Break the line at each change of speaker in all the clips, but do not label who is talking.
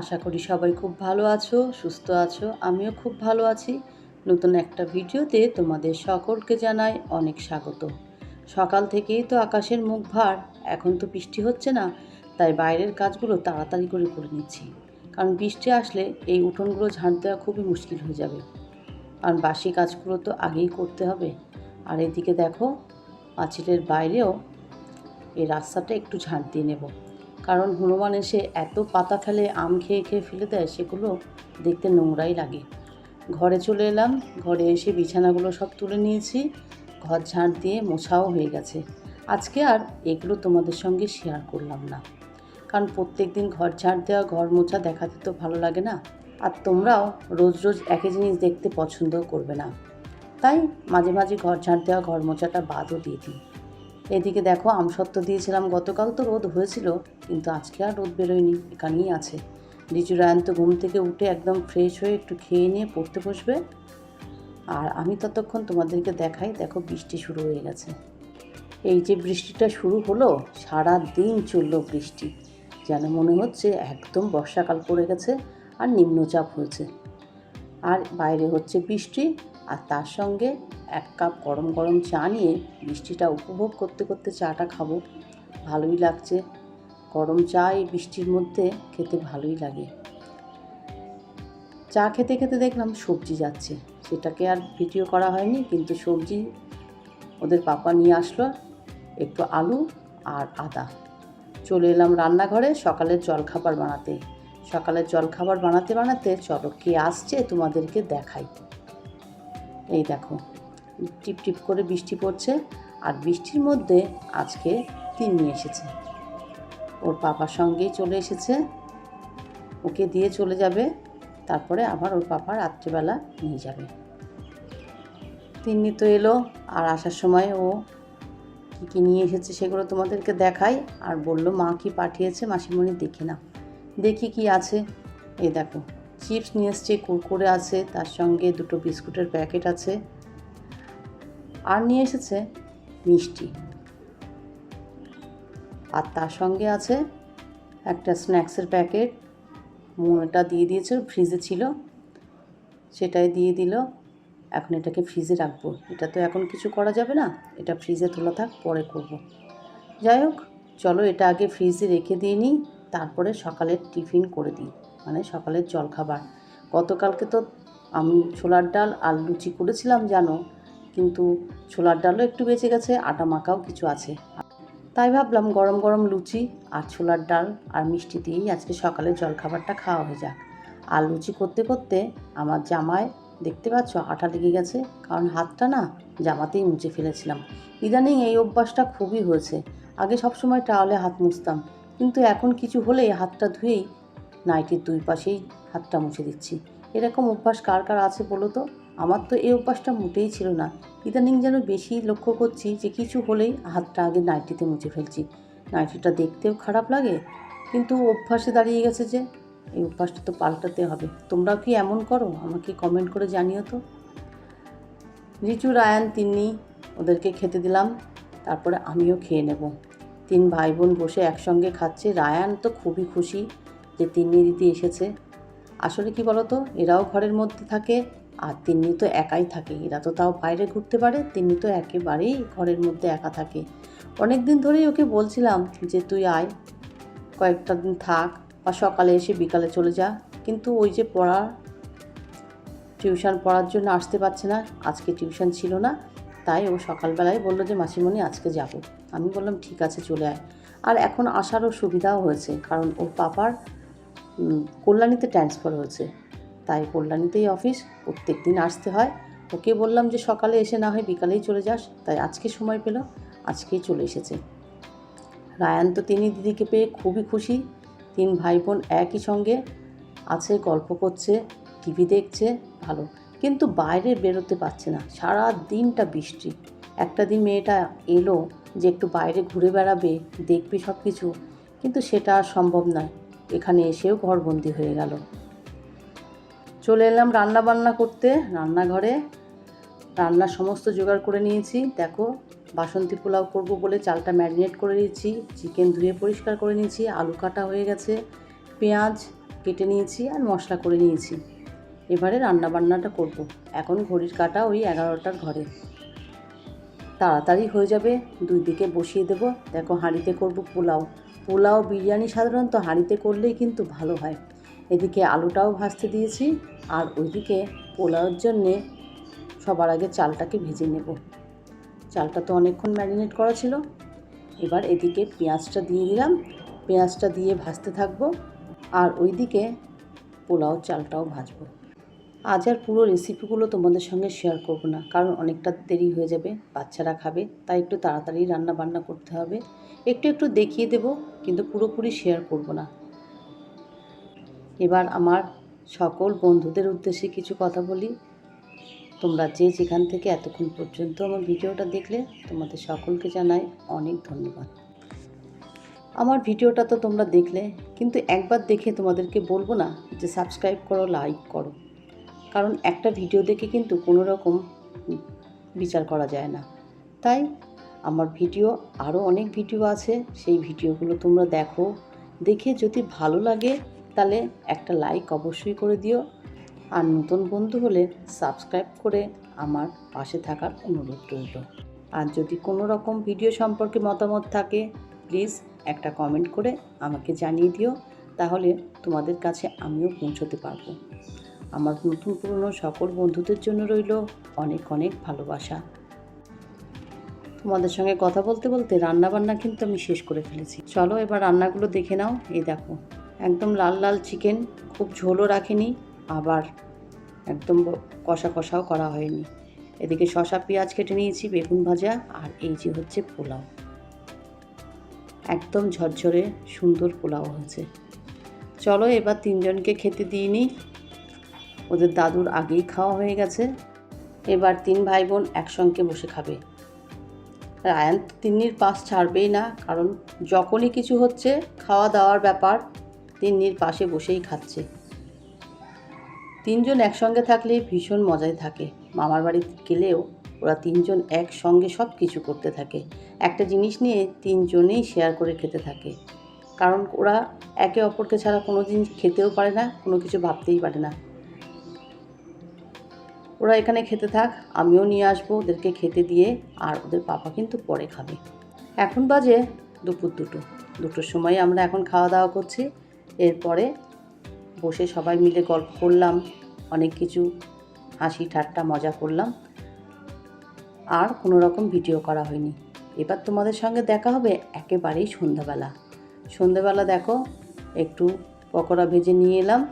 আশা করি সবাই খুব ভালো আছো, সুস্থ আছো। আমিও খুব ভালো আছি। নতুন একটা ভিডিওতে তোমাদের সকলকে জানাই অনেক স্বাগত। সকাল থেকেই তো আকাশের মুখ ভার, এখন তো বৃষ্টি হচ্ছে না, তাই বাইরের কাজগুলো তাড়াতাড়ি করে করে নিচ্ছি। কারণ বৃষ্টি আসলে এই উঠোনগুলো ঝাঁট দেওয়া খুবই মুশকিল হয়ে যাবে। কারণ বাসি কাজগুলো তো আগেই করতে হবে। আর এদিকে দেখো, পাঁচিলের বাইরেও এই রাস্তাটা একটু ঝাঁট দিয়ে নেব। কারণ হনুমান এসে এত পাতা ফেলে আম খেয়ে খেয়ে ফেলে দেয়, সেগুলো দেখতে নোংরাই লাগে। ঘরে চলে এলাম, ঘরে এসে বিছানাগুলো সব তুলে নিয়েছি, ঘর ঝাঁট দিয়ে মোছাও হয়ে গেছে। আজকে আর এগুলো তোমাদের সঙ্গে শেয়ার করলাম না। কারণ প্রত্যেক দিন ঘর ঝাঁট দেওয়া, ঘর মোছা দেখাতে তো ভালো লাগে না। আর তোমরাও রোজ রোজ একই জিনিস দেখতে পছন্দও করবে না। তাই মাঝে মাঝে ঘর ঝাঁট দেওয়া, ঘর মোছাটা বাদও দিয়ে দিই। এদিকে দেখো আমসত্ত্ব দিয়েছিলাম, গতকাল তো রোদ হয়েছিল, কিন্তু আজকে আর রোদ বেরোয়নি, এখানেই আছে। রায়ন তো ঘুম থেকে উঠে একদম ফ্রেশ হয়ে একটু খেয়ে নিয়ে পড়তে বসবে। আর আমি ততক্ষণ তোমাদেরকে দেখাই, দেখো বৃষ্টি শুরু হয়ে গেছে। এই যে বৃষ্টিটা শুরু হলো সারা দিন চলল বৃষ্টি। যেন মনে হচ্ছে একদম বর্ষাকাল পড়ে গেছে আর নিম্নচাপ হয়েছে। আর বাইরে হচ্ছে বৃষ্টি আর তার সঙ্গে এক কাপ গরম গরম চা নিয়ে বৃষ্টিটা উপভোগ করতে করতে চাটা খাব। ভালোই লাগছে। গরম চা এই বৃষ্টির মধ্যে খেতে ভালোই লাগে। চা খেতে খেতে দেখলাম সবজি যাচ্ছে। সেটাকে আর ভিডিও করা হয়নি, কিন্তু সবজি ওদের পাপা নিয়ে আসলো একটু আলু আর আদা। চলে এলাম রান্নাঘরে সকালের জলখাবার বানাতে। সকালের জলখাবার বানাতে বানাতে চলো কে আসছে তোমাদেরকে দেখাই। এই দেখো, টিপ টিপ করে বৃষ্টি পড়ছে আর বৃষ্টির মধ্যে আজকে তিন্নি এসেছে। ওর পাপার সঙ্গেই চলে এসেছে, ওকে দিয়ে চলে যাবে, তারপরে আবার ওর পাপা রাত্রিবেলা নিয়ে যাবে। তিন্নি তো এলো, আর আসার সময় ও কী কী নিয়ে এসেছে সেগুলো তোমাদেরকে দেখাই, আর বলল মা কি পাঠিয়েছে মাসিমণি দেখি না দেখি কি আছে। এই দেখো চিপস নিয়ে এসছে, কুরকুরে আছে, তার সঙ্গে দুটো বিস্কুটের প্যাকেট আছে। আর নিয়ে এসেছে মিষ্টি। আর তার সঙ্গে আছে একটা স্ন্যাক্সের প্যাকেট। এটা দিয়ে দিয়েছে, ফ্রিজে ছিল। সেটাই দিয়ে দিল। এখন এটাকে ফ্রিজে রাখব। এটা তো এখন কিছু করা যাবে না। এটা ফ্রিজে তোলা থাক, পরে করব। যাই হোক, চলো এটা আগে ফ্রিজে রেখে দিয়ে নিই। তারপরে সকালের টিফিন করে দিই। মানে সকালের জলখাবার গতকালকে তো আমি ছোলার ডাল আর লুচি করেছিলাম, জানো? কিন্তু ছোলার ডালও একটু বেঁচে গেছে, আটা মাখাও কিছু আছে। তাই ভাবলাম গরম গরম লুচি আর ছোলার ডাল আর মিষ্টি দিয়েই আজকে সকালের জলখাবারটা খাওয়া হয়ে যাক। আর লুচি করতে করতে আমার জামায় দেখতে পাচ্ছ আটা লেগে গেছে, কারণ হাতটা না জামাতেই মুছে ফেলেছিলাম। ইদানিং এই অভ্যাসটা খুবই হয়েছে। আগে সবসময় টাওয়ালে হাত মুছতাম, কিন্তু এখন কিছু হলেই হাতটা ধুয়েই নাইটির দুই পাশেই হাতটা মুছে দিচ্ছি। এরকম অভ্যাস কার কার আছে বলো তো? আমার তো এই অভ্যাসটা মোটেই ছিল না। ইদানিং যেন বেশি লক্ষ্য করছি যে কিছু হলেই হাতটা আগে নাইটিতে মুছে ফেলছি। নাইটিটা দেখতেও খারাপ লাগে, কিন্তু অভ্যাসে দাঁড়িয়ে গেছে যে এই অভ্যাসটা তো পাল্টাতে হবে। তোমরাও কি এমন করো? আমাকে কমেন্ট করে জানিও তো। রিচু, রায়ান তিনি ওদেরকে খেতে দিলাম, তারপরে আমিও খেয়ে নেব। তিন ভাই বোন বসে একসঙ্গে খাচ্ছে। রায়ান তো খুবই খুশি। যে তিন্নি দিদি এসেছে। আসলে কি বলতো, এরাও ঘরের মধ্যে থাকে আর তিন্নি তো একাই থাকে। এরা তো তাও বাইরে ঘুরতে পারে, তিন্নি তো একেবারেই ঘরের মধ্যে একা থাকে। অনেক দিন ধরেই ওকে বলছিলাম যে, তুই আয়, কয়েকটা দিন থাক বা সকালে এসে বিকালে চলে যা। কিন্তু ওই যে পড়া, টিউশন পড়ার জন্য আসতে পারছে না। আজকে টিউশন ছিল না, তাই ও সকালবেলায় বলল যে, মাসিমণি, আজকে যাব। আমি বললাম, ঠিক আছে, চলে আয়। আর এখন আসারও সুবিধাও হয়েছে, কারণ ওর পাপার কল্যাণীতে ট্রান্সফার হয়েছে। তাই কল্যাণীতেই অফিস প্রত্যেক দিন আসতে হয়। ওকে বললাম যে, সকালে এসে না হয় বিকালেই চলে যাস। তাই আজকে সময় পেল, আজকেই চলে এসেছে। রায়ান তো তিনি দিদিকে পেয়ে খুবই খুশি। তিন ভাই বোন একই সঙ্গে আছে, গল্প করছে টিভি দেখছে, ভালো। কিন্তু বাইরে বেরোতে পারছে না। সারা দিনটা বৃষ্টি। একটা দিন মেয়েটা এলো যে, একটু বাইরে ঘুরে বেড়াবে, দেখবে সব কিছু কিন্তু সেটা সম্ভব নয়। এখানে এসেও ঘরবন্দি হয়ে গেল। চলে এলাম রান্না বান্না করতে, রান্নাঘরে। রান্নার সমস্ত জোগাড় করে নিয়েছি। দেখো, বাসন্তী পোলাও করব বলে চালটা ম্যারিনেট করে নিয়েছি, চিকেন ধুয়ে পরিষ্কার করে নিয়েছি, আলু কাটা হয়ে গেছে, পেঁয়াজ কেটে নিয়েছি আর মশলা করে নিয়েছি। এবারে রান্না বান্নাটা করব। এখন ঘড়ির কাটা ওই এগারোটার ঘরে। তাড়াতাড়ি হয়ে যাবে, দুই দিকে বসিয়ে দেব। দেখো, হাঁড়িতে করব পোলাও। পোলাও বিরিয়ানি সাধারণত হাঁড়িতে করলেই কিন্তু ভালো হয়। এদিকে আলুটাও ভাজতে দিয়েছি, আর ওইদিকে পোলাওর জন্যে সবার আগে চালটাকে ভেজে নেব। চালটা তো অনেকক্ষণ ম্যারিনেট করা ছিল। এবার এদিকে পেঁয়াজটা দিয়ে দিলাম। পেঁয়াজটা দিয়ে ভাজতে থাকব, আর ওইদিকে পোলাও চালটাও ভাজবো। আজ আর পুরো রেসিপিগুলো তোমাদের সঙ্গে শেয়ার করব না। কারণ অনেকটা দেরি হয়ে যাবে, বাচ্চারা খাবে, তাই একটু তাড়াতাড়ি রান্না বান্না করতে হবে। একটু একটু দেখিয়ে দেব, কিন্তু পুরোপুরি শেয়ার করব না। এবার আমার সকল বন্ধুদের উদ্দেশ্যে কিছু কথা বলি। তোমরা যে যেখান থেকে এতক্ষণ পর্যন্ত আমার ভিডিওটা দেখলে, তোমাদের সকলকে জানাই অনেক ধন্যবাদ। আমার ভিডিওটা তো তোমরা দেখলে, কিন্তু একবার দেখে তোমাদেরকে বলব না যে সাবস্ক্রাইব করো লাইক করো। কারণ একটা ভিডিও দেখে কিন্তু কোনো রকম বিচার করা যায় না। তাই আমার ভিডিও আরও অনেক ভিডিও আছে, সেই ভিডিওগুলো তোমরা দেখো। দেখে যদি ভালো লাগে, তাহলে একটা লাইক অবশ্যই করে দিও। আর নতুন বন্ধু হলে সাবস্ক্রাইব করে আমার পাশে থাকার অনুরোধ রইল। আর যদি কোনো রকম ভিডিও সম্পর্কে মতামত থাকে প্লিজ একটা কমেন্ট করে আমাকে জানিয়ে দিও। তাহলে তোমাদের কাছে আমিও পৌঁছতে পারব। আমার নতুন পুরনো সকল বন্ধুদের জন্য রইল অনেক অনেক ভালোবাসা। তোমাদের সঙ্গে কথা বলতে বলতে রান্না বান্না কিন্তু আমি শেষ করে ফেলেছি। চলো এবার রান্নাগুলো দেখে নাও। এই দেখো, একদম লাল লাল চিকেন, খুব ঝোলও রাখেনি, আবার একদম কষা কষাও করা হয়নি। এদিকে শসা, পেঁয়াজ কেটে নিয়েছি, বেগুন ভাজা, আর এই যে হচ্ছে পোলাও। একদম ঝরঝরে সুন্দর পোলাও হয়েছে। চলো এবার তিনজনকে খেতে দিয়ে নিই। ওদের দাদুর আগেই খাওয়া হয়ে গেছে। এবার তিন ভাই বোন একসঙ্গে বসে খাবে। রায়ান তিন্নির পাশ ছাড়বেই না, কারণ যখনই কিছু হচ্ছে খাওয়া দাওয়ার ব্যাপার তিন্নির পাশে বসেই খাচ্ছে। তিনজন একসঙ্গে থাকলে ভীষণ মজায় থাকে। মামার বাড়ি গেলেও ওরা তিনজন একসঙ্গে সব কিছু করতে থাকে। একটা জিনিস নিয়ে তিনজনেই শেয়ার করে খেতে থাকে। কারণ ওরা একে অপরকে ছাড়া কোনো জিনিস খেতেও পারে না, কোনো কিছু ভাবতেই পারে না। ওরা এখানে খেতে থাক, আমিও নিয়ে আসব ওদেরকে খেতে দিয়ে, আর ওদের পাপা কিন্তু পরে খাবে। এখন বাজে দুপুর দুটো। দুটোর সময় আমরা এখন খাওয়া দাওয়া করছি। এরপরে বসে সবাই মিলে গল্প করলাম, অনেক কিছু হাসি ঠাট্টা মজা করলাম। আর কোনো রকম ভিডিও করা হয়নি। এবার তোমাদের সঙ্গে দেখা হবে একেবারেই সন্ধ্যাবেলা। সন্ধ্যাবেলা দেখো, একটু পকোড়া ভেজে নিয়ে এলাম।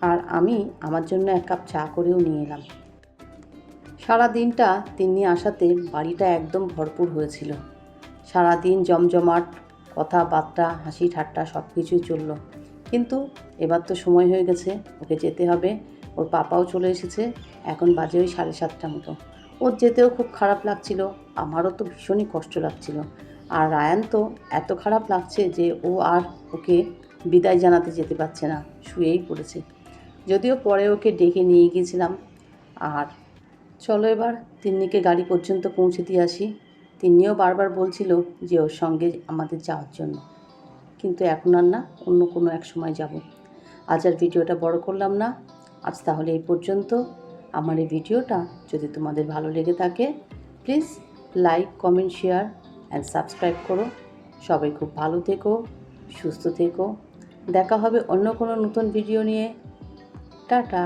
আর আমি আমার জন্য এক কাপ চা করেও নিয়ে এলাম। সারা দিনটা তিনি আসাতে বাড়িটা একদম ভরপুর হয়েছিল। সারা দিন জমজমাট, কথাবার্তা, হাসি ঠাট্টা সব কিছুই চলল। কিন্তু এবার তো সময় হয়ে গেছে, ওকে যেতে হবে। ওর পাপাও চলে এসেছে, এখন বাজে ওই সাড়ে সাতটা মতো। ওর যেতেও খুব খারাপ লাগছিল, আমারও তো ভীষণই কষ্ট লাগছিল। আর রায়ান তো এত খারাপ লাগছে যে ও আর ওকে বিদায় জানাতে যেতে পারছে না, শুয়েই পড়েছে। যদিও পরে ওকে ডেকে নিয়ে গিয়েছিলাম। আর চলো এবার তিন্নিকে গাড়ি পর্যন্ত পৌঁছে দিয়ে আসি। তিন্নিও বারবার বলছিল যে ওর সঙ্গে আমাদের যাওয়ার জন্য। কিন্তু এখন আর না, অন্য কোনো এক সময় যাব। আজ আর ভিডিওটা বড় করলাম না। আজ তাহলে এই পর্যন্ত। আমার এই ভিডিওটা যদি তোমাদের ভালো লেগে থাকে please like comment share and subscribe করো। সবাই খুব ভালো থেকো, সুস্থ থেকো। দেখা হবে অন্য কোনো নতুন ভিডিও নিয়ে। টাটা